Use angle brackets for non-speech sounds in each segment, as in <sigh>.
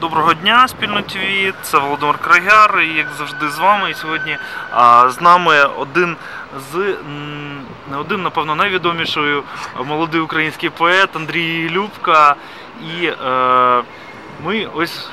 Доброго дня, спільно ТВ. Це Володимир Крайгар, і як завжди з вами. І сьогодні а, з нами один з не один, напевно, найвідоміший молодий український поет Андрій Любка. І е, ми ось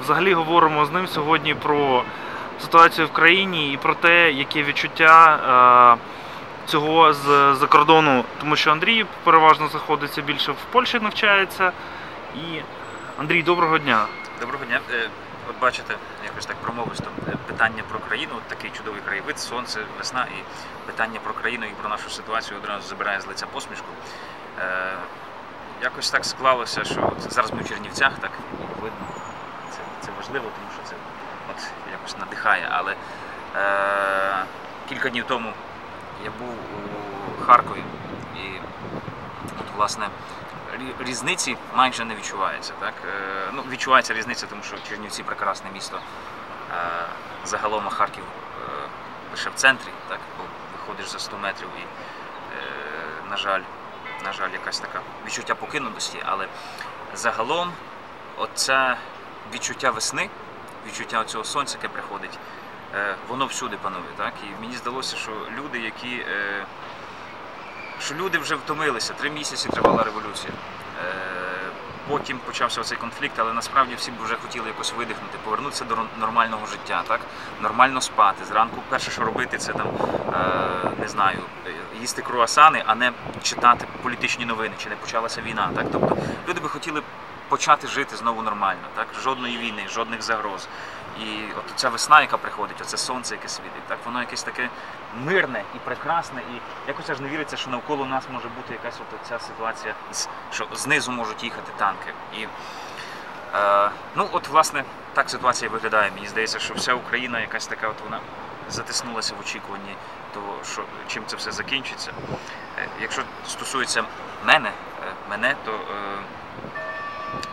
взагалі говоримо з ним сьогодні про ситуацію в країні і про те, яке відчуття. Е, Цього з за кордону, тому що Андрій переважно знаходиться більше в Польщі, навчається. І Андрій, доброго дня. Доброго дня. Е, От бачите, якось так промовисто е, питання про країну, от такий чудовий краєвид, сонце, весна і питання про країну і про нашу ситуацію одразу забирає з лиця посмішку. Е, Якось так склалося, що от зараз ми в Чернівцях, так видно. Це, це важливо, тому що це от якось надихає. Але е, кілька днів тому я був у Харкові і от, власне різниці майже не відчувається. Так? Е, Ну, відчувається різниця, тому що Чернівці прекрасне місто. Е, Загалом а Харків е, лише в центрі, так? бо виходиш за 100 метрів і, на жаль, на жаль, якась така відчуття покинутості, але загалом оце відчуття весни, відчуття цього сонця, яке приходить, воно всюди панує. Так? І мені здалося, що люди, які. Що люди вже втомилися. Три місяці тривала революція. Е, Потім почався цей конфлікт, але насправді всі б вже хотіли якось видихнути, повернутися до нормального життя, так? нормально спати. Зранку перше, що робити, це там е, не знаю, їсти круасани, а не читати політичні новини, чи не почалася війна. Так? Тобто люди би хотіли почати жити знову нормально, так? жодної війни, жодних загроз. І от ця весна, яка приходить, оце сонце, яке світить, так воно якесь таке мирне і прекрасне, і якось аж не віриться, що навколо нас може бути якась от ця ситуація, що знизу можуть їхати танки. І е, ну от власне так ситуація виглядає. Мені здається, що вся Україна якась така, от вона затиснулася в очікуванні того, що чим це все закінчиться. Е, Якщо стосується мене, е, мене, то е,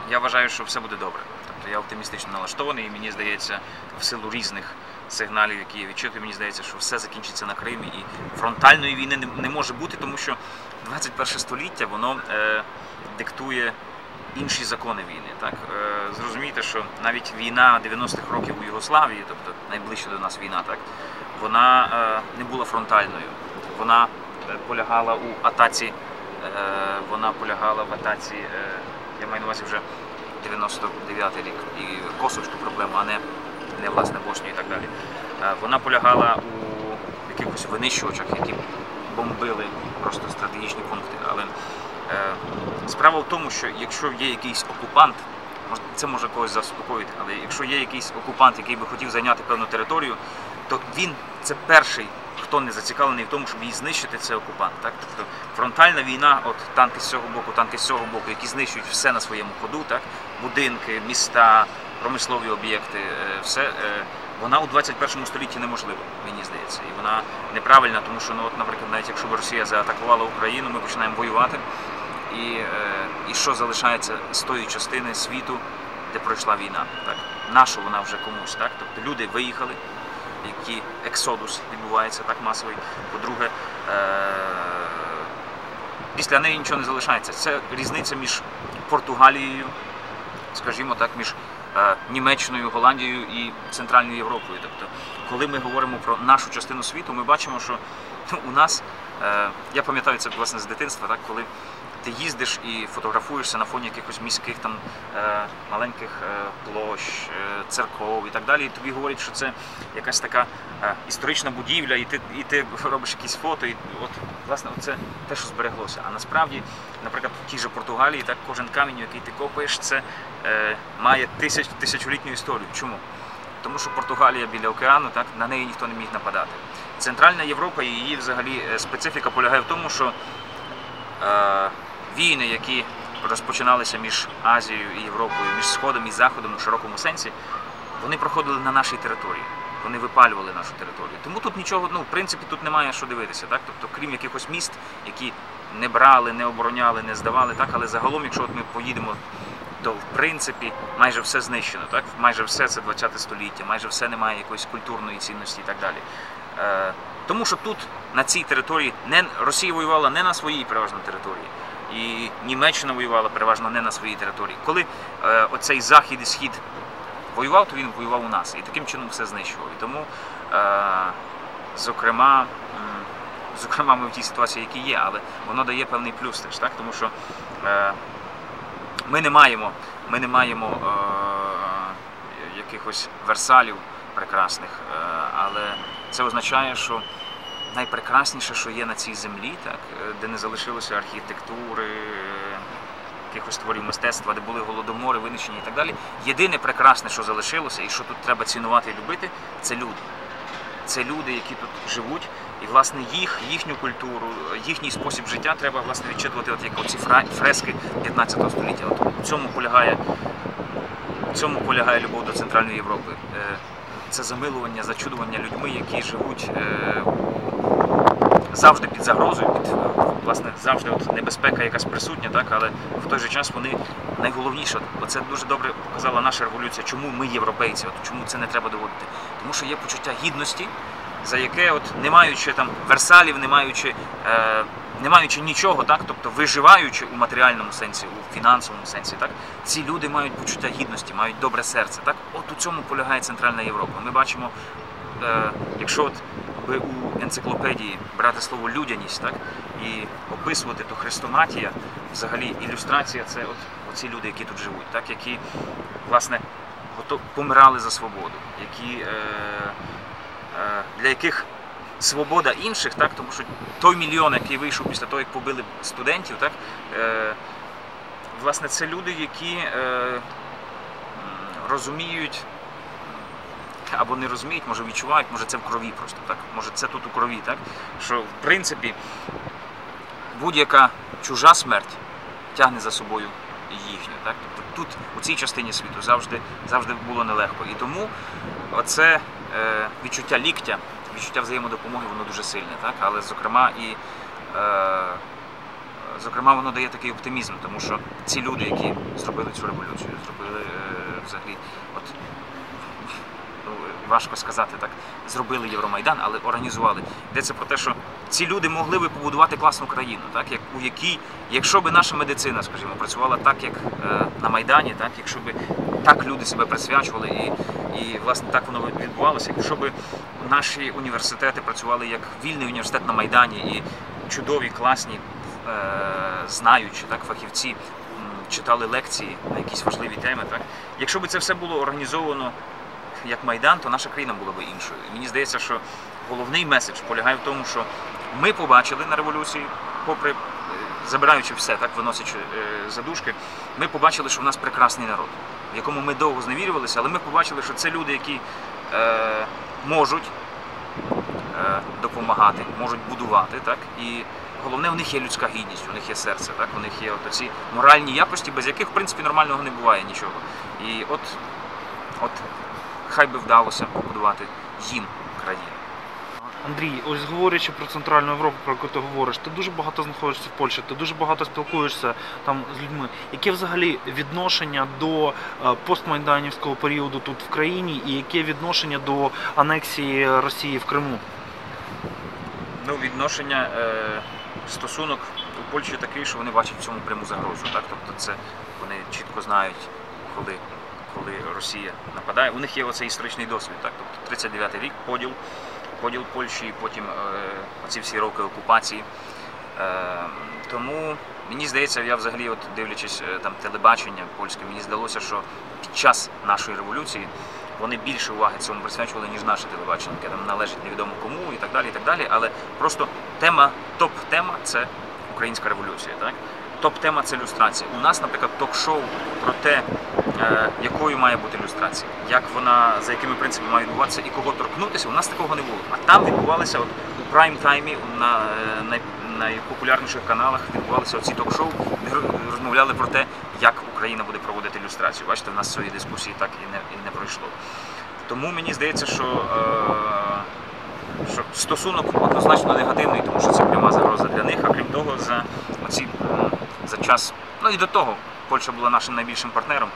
я вважаю, що все буде добре. Тобто я оптимістично налаштований, і мені здається, в силу різних сигналів, які я відчутую, мені здається, що все закінчиться на Кримі, і фронтальної війни не, не може бути, тому що 21 століття воно е, диктує інші закони війни. Так е, зрозумійте, що навіть війна 90-х років у Югославії, тобто найближча до нас війна, так вона е, не була фронтальною. Вона е, полягала у атаці, е, вона полягала в атаці. Е, я маю на увазі вже 99-й рік і косовську проблему, а не, не власне Боснію і так далі. Е, Вона полягала у якихось винищувачах, які бомбили просто стратегічні пункти. Але е, справа в тому, що якщо є якийсь окупант, це може когось заспокоїти, але якщо є якийсь окупант, який би хотів зайняти певну територію, то він це перший, хто не зацікавлений в тому, щоб її знищити, це окупант. Так? Тобто фронтальна війна, от танки з цього боку, танки з цього боку, які знищують все на своєму ходу, так? будинки, міста, промислові об'єкти, е, все. е, Вона у 21 столітті неможлива, мені здається. І вона неправильна, тому що, ну, от, наприклад, навіть якщо б Росія заатакувала Україну, ми починаємо воювати. І, е, і що залишається з тої частини світу, де пройшла війна? Так? Нашу вона вже комусь. Так? Тобто люди виїхали, які ексодус відбувається так масовий. По-друге, е, після неї нічого не залишається. Це різниця між Португалією, скажімо так, між е, Німеччиною, Голландією і Центральною Європою. Тобто, коли ми говоримо про нашу частину світу, ми бачимо, що ну, у нас, е, я пам'ятаю це власне з дитинства, так, коли ти їздиш і фотографуєшся на фоні якихось міських там е, маленьких е, площ, е, церков і так далі. І тобі говорять, що це якась така історична будівля, і ти, і ти робиш якісь фото, і от власне це те, що збереглося. А насправді, наприклад, в тій же Португалії, так кожен камінь, який ти копаєш, це має тисяч, тисячолітню історію. Чому? Тому що Португалія біля океану, так на неї ніхто не міг нападати. Центральна Європа і її взагалі специфіка полягає в тому, що війни, які розпочиналися між Азією і Європою, між Сходом і Заходом у широкому сенсі, вони проходили на нашій території. Вони випалювали нашу територію. Тому тут нічого, ну в принципі, тут немає що дивитися, так? Тобто, крім якихось міст, які не брали, не обороняли, не здавали, так, але загалом, якщо от ми поїдемо, то в принципі майже все знищено, так? Майже все це 20 століття, майже все не має якоїсь культурної цінності і так далі. Е, тому що тут, на цій території, не Росія воювала не на своїй переважно території, і Німеччина воювала переважно не на своїй території. Коли е, оцей захід і схід воював, то він воював у нас і таким чином все знищував. І тому, е, зокрема, м, зокрема, ми в тій ситуації, які є, але воно дає певний плюс теж, так? тому що е, ми не маємо, ми не маємо е, якихось версалів прекрасних, е, але це означає, що найпрекрасніше, що є на цій землі, так, е, де не залишилося архітектури, е, якихось творів мистецтва, де були голодомори, винищення і так далі. Єдине прекрасне, що залишилося, і що тут треба цінувати і любити, це люди. Це люди, які тут живуть, і власне їх, їхню культуру, їхній спосіб життя треба власне відчитувати, от як оці фрески 15 століття. От у цьому полягає, у цьому полягає любов до Центральної Європи. Е, Це замилування, зачудування людьми, які живуть завжди під загрозою, під е, власне завжди от небезпека якась присутня, так але в той же час вони найголовніше. от- Оце дуже добре показала наша революція. Чому ми європейці? От чому це не треба доводити? Тому що є почуття гідності, за яке, от не маючи там версалів, не маючи, е, не маючи нічого, так, тобто виживаючи у матеріальному сенсі, у фінансовому сенсі, так, ці люди мають почуття гідності, мають добре серце. Так, от у цьому полягає Центральна Європа. Ми бачимо, е, якщо от би у енциклопедії брати слово людяність, так, і описувати то хрестоматія, взагалі ілюстрація це от оці люди, які тут живуть, так, які власне помирали за свободу, які, е, е, для яких свобода інших, так, тому що той мільйон, який вийшов після того, як побили студентів, так, е, власне, це люди, які е, розуміють. Або не розуміють, може відчувають, може це в крові просто, так? Може це тут у крові, так? Що в принципі будь-яка чужа смерть тягне за собою їхню. Так? Тобто тут, у цій частині світу, завжди, завжди було нелегко. І тому оце е, відчуття ліктя, відчуття взаємодопомоги, воно дуже сильне. Так? Але зокрема і е, зокрема воно дає такий оптимізм, тому що ці люди, які зробили цю революцію, зробили е, взагалі. От, важко сказати так, зробили Євромайдан, але організували. Йдеться про те, що ці люди могли би побудувати класну країну, так, як, у якій, якщо б наша медицина, скажімо, працювала так, як е, на Майдані, так, якщо б так люди себе присвячували і, і власне так воно відбувалося, якщо б наші університети працювали як вільний університет на Майдані і чудові, класні, е, знаючі так, фахівці читали лекції на якісь важливі теми. Так? Якщо б це все було організовано як Майдан, то наша країна була б іншою. І мені здається, що головний меседж полягає в тому, що ми побачили на революції, попри е, забираючи все, так виносячи е, задушки, ми побачили, що в нас прекрасний народ, в якому ми довго зневірювалися, але ми побачили, що це люди, які е, можуть е, допомагати, можуть будувати, так і головне, у них є людська гідність, у них є серце, так у них є от ці моральні якості, без яких в принципі нормального не буває нічого. І от, от хай би вдалося побудувати їм країну. Андрій, ось говорячи про Центральну Європу, про яку ти говориш, ти дуже багато знаходишся в Польщі, ти дуже багато спілкуєшся там з людьми. Яке взагалі відношення до е, постмайданівського періоду тут в країні, і яке відношення до анексії Росії в Криму? Ну, відношення, е, стосунок у Польщі такий, що вони бачать в цьому пряму загрозу. Так? Тобто це вони чітко знають, коли, коли Росія нападає. У них є оцей історичний досвід. Так? Тобто 39-й рік поділ, поділ Польщі, потім е, оці всі роки окупації. Е, тому мені здається, я взагалі, от дивлячись е, там телебачення польське, мені здалося, що під час нашої революції вони більше уваги цьому присвячували, ніж наше телебачення, яке там належить невідомо кому і так далі. і так далі. Але просто тема, топ-тема це українська революція. Так? Топ-тема це люстрація. У нас, наприклад, ток-шоу про те, якою має бути люстрація, як вона, за якими принципами має відбуватися і кого торкнутися, у нас такого не було. А там відбувалися от, у прайм-таймі на е, най, найпопулярніших каналах відбувалися оці ток-шоу, де розмовляли про те, як Україна буде проводити люстрацію. Бачите, в нас цієї дискусії так і не, і не пройшло. Тому мені здається, що, е, що стосунок однозначно негативний, тому що це пряма загроза для них. А крім того, за оці за час, ну і до того, Польща була нашим найбільшим партнером,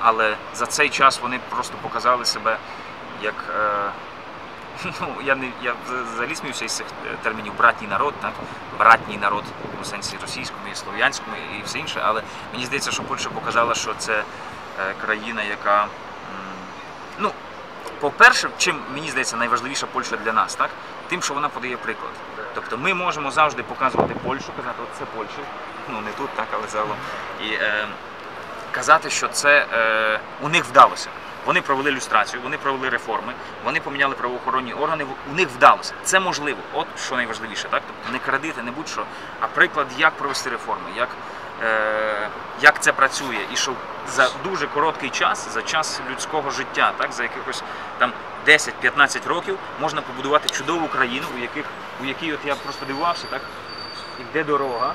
але за цей час вони просто показали себе як, е, <laughs> ну я не я взагалі сміюся із цих е, термінів братній народ, так братній народ у сенсі російському і слов'янському і все інше. Але мені здається, що Польща показала, що це е, країна, яка ну. По-перше, чим мені здається найважливіша Польща для нас, так? Тим, що вона подає приклад. Тобто ми можемо завжди показувати Польщу, казати, от це Польща, ну не тут, так, але загалом. І е, казати, що це е, у них вдалося. Вони провели люстрацію, вони провели реформи, вони поміняли правоохоронні органи. У них вдалося. Це можливо. От що найважливіше, так? Тобто не кредити, не будь-що, а приклад, як провести реформи, як, е, як це працює, і що за дуже короткий час, за час людського життя, так, за якихось там 10-15 років можна побудувати чудову країну, у яких у якій от я просто дивувався, так іде дорога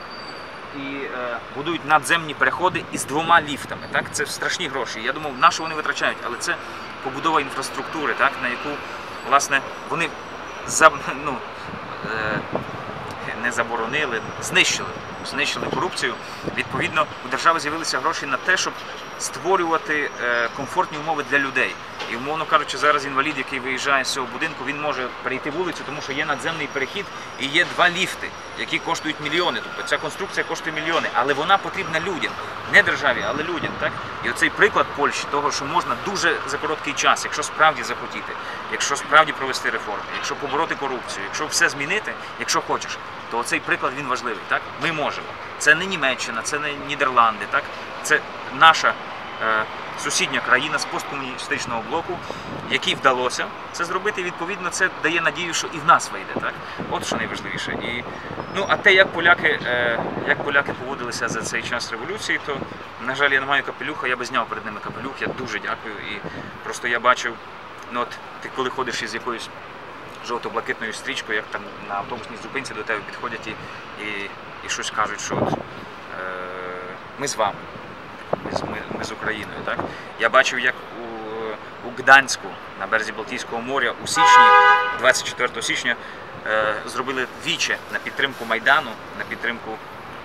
і е, будують надземні переходи із двома ліфтами. Так, це страшні гроші. Я думав, на що вони витрачають, але це побудова інфраструктури, так, на яку власне вони за, ну, е, не заборонили, знищили. Знищили корупцію. Відповідно, у держави з'явилися гроші на те, щоб створювати е, комфортні умови для людей. І умовно кажучи, зараз інвалід, який виїжджає з цього будинку, він може перейти вулицю, тому що є надземний перехід і є два ліфти, які коштують мільйони. Тобто ця конструкція коштує мільйони, але вона потрібна людям, не державі, але людям. Так і оцей приклад Польщі, того, що можна дуже за короткий час, якщо справді захотіти, якщо справді провести реформи, якщо побороти корупцію, якщо все змінити, якщо хочеш, то оцей приклад він важливий. Так ми можемо. Це не Німеччина, це не Нідерланди, так це наша. Е, сусідня країна з посткомуністичного блоку, якій вдалося це зробити. Відповідно, це дає надію, що і в нас вийде. Так, от що найважливіше. І ну а те, як поляки, е, як поляки поводилися за цей час революції, то на жаль, я не маю капелюха, я би зняв перед ними капелюх. Я дуже дякую. І просто я бачив, ну от ти коли ходиш із якоюсь жовто-блакитною стрічкою, як там на автобусній зупинці до тебе підходять і, і, і щось кажуть, що от, е, ми з вами ми, з- ми, ми з Україною. Так? Я бачив, як у, у Гданську на березі Балтійського моря у січні, 24 січня, е, зробили віче на підтримку Майдану, на підтримку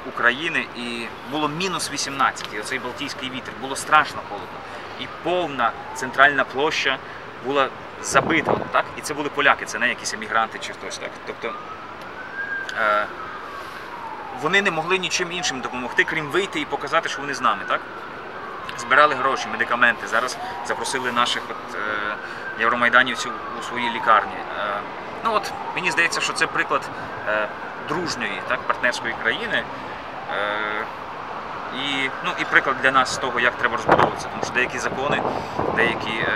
України, і було мінус 18, і оцей Балтійський вітер, було страшно холодно. І повна центральна площа була забита. Так? І це були поляки, це не якісь емігранти чи хтось так. Тобто, е, вони не могли нічим іншим допомогти, крім вийти і показати, що вони з нами, так? Збирали гроші, медикаменти. Зараз запросили наших от, е, євромайданівців у свої лікарні. Е, ну от мені здається, що це приклад е, дружньої, так, партнерської країни. Е, і, ну, і приклад для нас того, як треба розбудовуватися, тому що деякі закони, деякі е,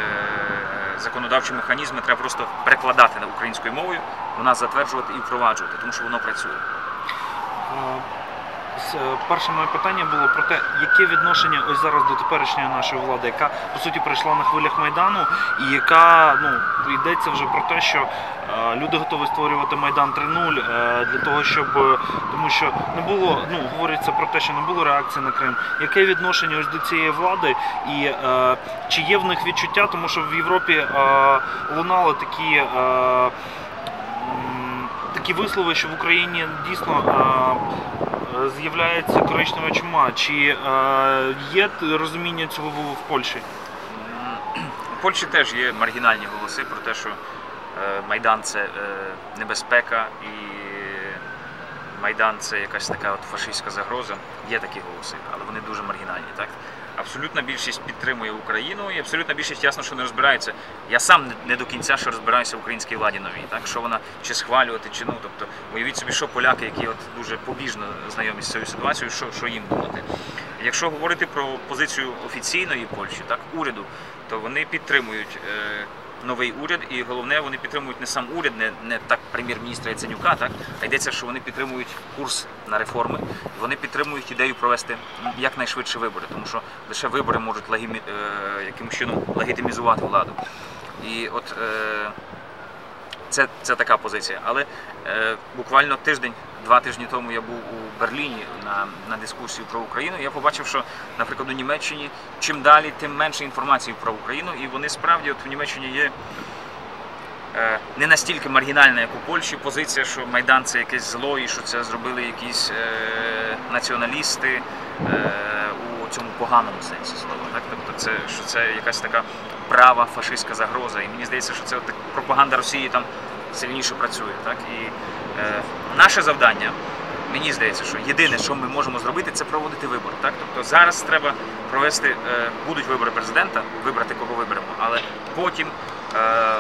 законодавчі механізми треба просто перекладати на українською мовою, нас затверджувати і впроваджувати, тому що воно працює. Е, Перше моє питання було про те, яке відношення ось зараз до теперішньої нашої влади, яка по суті прийшла на хвилях майдану, і яка ну йдеться вже про те, що е, люди готові створювати майдан 3.0 е, для того, щоб тому що не було, ну говориться про те, що не було реакції на Крим. Яке відношення ось до цієї влади, і е, чи є в них відчуття, тому що в Європі е, лунали такі. Е, Такі вислови, що в Україні дійсно з'являється коричнева чума. Чи е, є розуміння цього в, Польщі? У Польщі теж є маргінальні голоси про те, що е, Майдан це е, небезпека і Майдан це якась така от фашистська загроза. Є такі голоси, але вони дуже маргінальні. Так? Абсолютна більшість підтримує Україну і абсолютна більшість ясно, що не розбирається. Я сам не- до кінця що розбираюся в українській владі новій, так? що вона чи схвалювати, чи ну. Тобто, уявіть собі, що поляки, які от дуже побіжно знайомі з цією ситуацією, що, що їм думати. Якщо говорити про позицію офіційної Польщі, так, уряду, то вони підтримують е, новий уряд, і головне, вони підтримують не сам уряд, не, не так прем'єр-міністра Яценюка, так, а йдеться, що вони підтримують курс на реформи, вони підтримують ідею провести якнайшвидше вибори, тому що лише вибори можуть лагімі, е, якимось чином легітимізувати владу. І от е, це, це така позиція. Але е, буквально тиждень, два тижні тому я був у Берліні на, на дискусію про Україну. Я побачив, що, наприклад, у Німеччині чим далі, тим менше інформації про Україну, і вони справді, от в Німеччині є е, не настільки маргінальна, як у Польщі, позиція, що Майдан це якесь зло, і що це зробили якісь е, націоналісти е, у цьому поганому сенсі слова. Так? Тобто це, що це якась така права фашистська загроза. І мені здається, що це от пропаганда Росії там сильніше працює. Так? І е, наше завдання, мені здається, що єдине, що ми можемо зробити, це проводити вибори. Так? Тобто зараз треба провести, е, будуть вибори президента, вибрати кого виберемо, але потім. Е,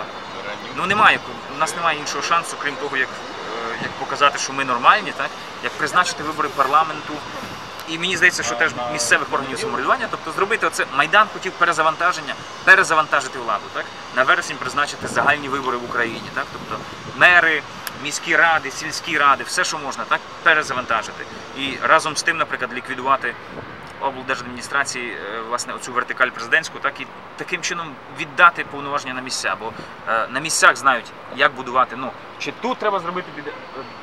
Ну немає у нас немає іншого шансу, крім того, як, е, як показати, що ми нормальні, так як призначити вибори парламенту. І мені здається, що теж місцевих органів самоврядування, тобто зробити оце майдан хотів перезавантаження, перезавантажити владу, так? На вересень призначити загальні вибори в Україні, так? Тобто мери, міські ради, сільські ради, все, що можна, так? Перезавантажити. І разом з тим, наприклад, ліквідувати облдержадміністрації е, власне оцю вертикаль президентську, так і таким чином віддати повноваження на місця. Бо е, на місцях знають, як будувати. Ну чи тут треба зробити під,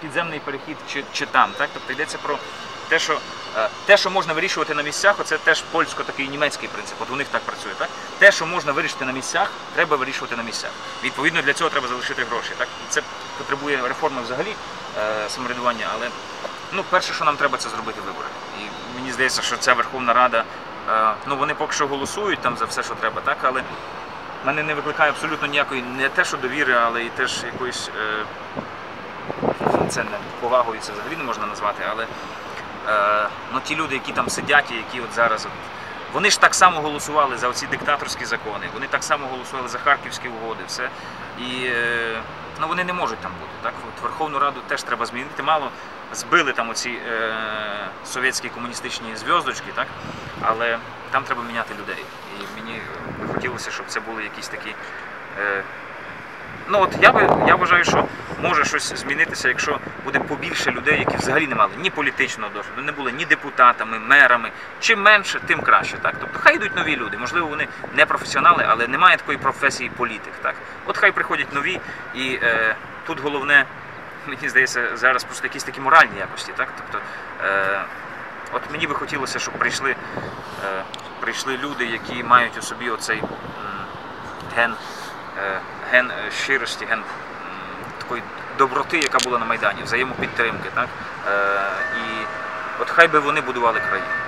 підземний перехід, чи, чи там. Так, тобто йдеться про те, що е, те, що можна вирішувати на місцях, оце теж польсько такий німецький принцип. От у них так працює. Так те, що можна вирішити на місцях, треба вирішувати на місцях. Відповідно, для цього треба залишити гроші. Так це потребує реформи взагалі самоврядування, але ну перше, що нам треба, це зробити вибори. І мені здається, що ця Верховна Рада, е, ну вони поки що голосують там за все, що треба, так, але мене не викликає абсолютно ніякої не те, що довіри, але і теж якоїсь е, це не повагою, це взагалі не можна назвати, але е, ну, ті люди, які там сидять і які от зараз. От, вони ж так само голосували за оці диктаторські закони, вони так само голосували за харківські угоди, все. І ну, вони не можуть там бути. Так? От Верховну Раду теж треба змінити. Мало збили там оці е, совєтські комуністичні зв'язочки, так? але там треба міняти людей. І мені хотілося, щоб це були якісь такі. Е, Ну от я би я вважаю, що може щось змінитися, якщо буде побільше людей, які взагалі не мали ні політичного досвіду, не були ні депутатами, мерами. Чим менше, тим краще. Так, тобто хай йдуть нові люди. Можливо, вони не професіонали, але немає такої професії політик. Так, от хай приходять нові, і е, тут головне, мені здається, зараз просто якісь такі моральні якості. Так, тобто, е, от мені би хотілося, щоб прийшли, е, прийшли люди, які мають у собі оцей ген е, ген е, щирості, ген такої доброти, яка була на Майдані, взаємопідтримки. Так? Е, І от хай би вони будували країну.